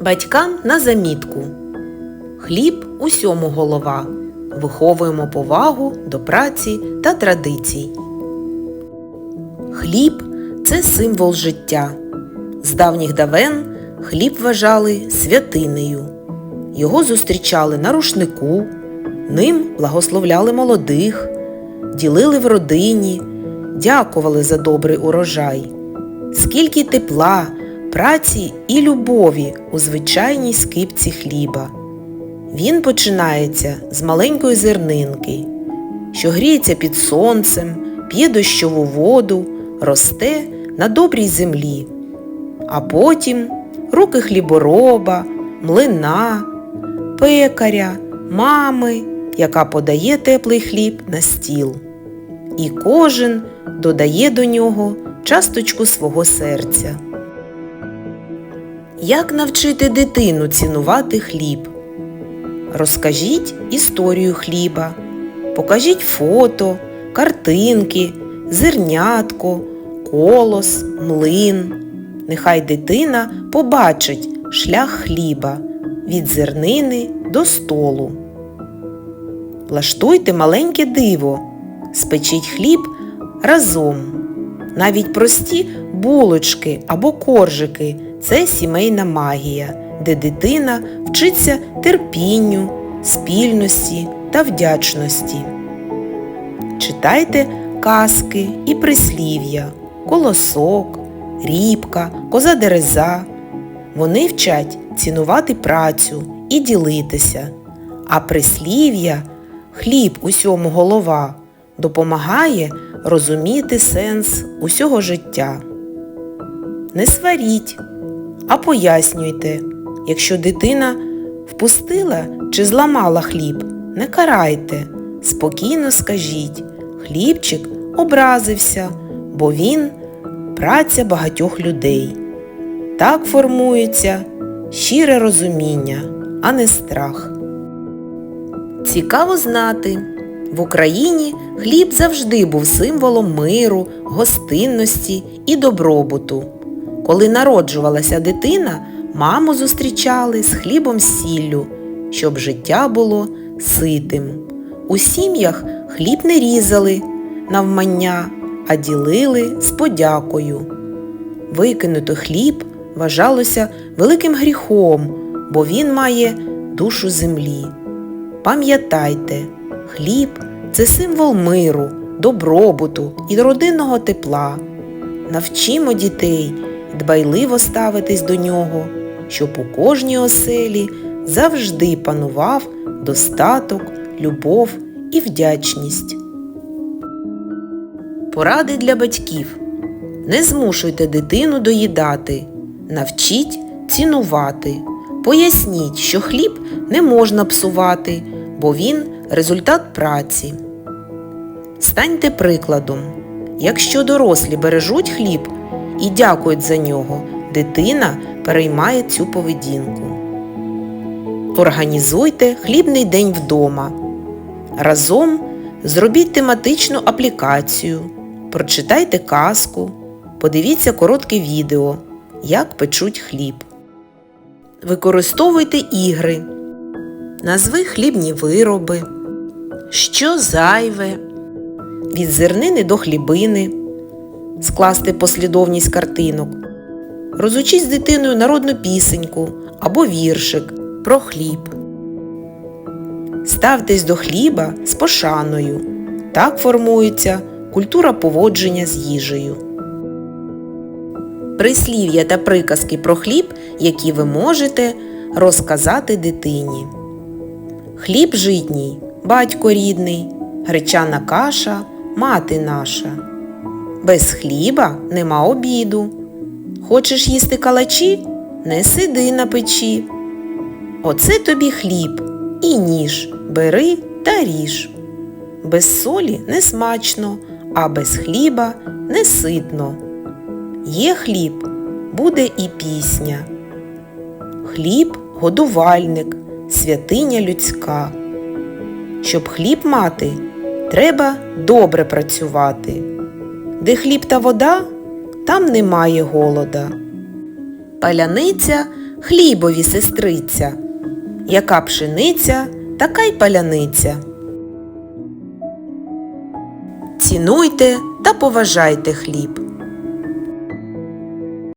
Батькам на замітку. Хліб усьому голова. Виховуємо повагу до праці та традицій. Хліб це символ життя. З давніх давен хліб вважали святинею. Його зустрічали на рушнику, ним благословляли молодих, ділили в родині, дякували за добрий урожай. Скільки тепла, праці і любові у звичайній скипці хліба. Він починається з маленької зернинки, що гріється під сонцем, п'є дощову воду, росте на добрій землі. А потім руки хлібороба, млина, пекаря, мами, яка подає теплий хліб на стіл. І кожен додає до нього часточку свого серця. Як навчити дитину цінувати хліб? Розкажіть історію хліба, покажіть фото, картинки, зернятко, колос, млин. Нехай дитина побачить шлях хліба від зернини до столу. Влаштуйте маленьке диво, спечіть хліб разом. Навіть прості булочки або коржики це сімейна магія, де дитина вчиться терпінню, спільності та вдячності. Читайте казки і прислів'я, колосок, рібка, коза дереза. Вони вчать цінувати працю і ділитися, а прислів'я хліб усьому голова допомагає розуміти сенс усього життя. Не сваріть, а пояснюйте, якщо дитина впустила чи зламала хліб, не карайте, спокійно скажіть, хлібчик образився, бо він праця багатьох людей. Так формується щире розуміння, а не страх. Цікаво знати, в Україні хліб завжди був символом миру, гостинності і добробуту. Коли народжувалася дитина, маму зустрічали з хлібом сіллю, щоб життя було ситим. У сім'ях хліб не різали навмання, а ділили з подякою. Викинути хліб вважалося великим гріхом, бо він має душу землі. Пам'ятайте, хліб це символ миру, добробуту і родинного тепла. Навчімо дітей дбайливо ставитись до нього, щоб у кожній оселі завжди панував достаток, любов і вдячність. Поради для батьків. Не змушуйте дитину доїдати, навчіть цінувати. Поясніть, що хліб не можна псувати, бо він результат праці. Станьте прикладом. Якщо дорослі бережуть хліб і дякують за нього, дитина переймає цю поведінку. Організуйте хлібний день вдома. Разом зробіть тематичну аплікацію, прочитайте казку, подивіться коротке відео, як печуть хліб. Використовуйте ігри. Назви хлібні вироби. Що зайве. Від зернини до хлібини. Скласти послідовність картинок. Розучіть з дитиною народну пісеньку або віршик про хліб. Ставтесь до хліба з пошаною. Так формується культура поводження з їжею. Прислів'я та приказки про хліб, які ви можете розказати дитині. Хліб житній, батько рідний, гречана каша, мати наша. Без хліба нема обіду. Хочеш їсти калачі? Не сиди на печі. Оце тобі хліб і ніж бери та ріж. Без солі не смачно, а без хліба не ситно. Є хліб, буде і пісня. Хліб годувальник, святиня людська. Щоб хліб мати, треба добре працювати. Де хліб та вода, там немає голода. Паляниця хлібові сестриця. Яка пшениця, така й паляниця. Цінуйте та поважайте хліб.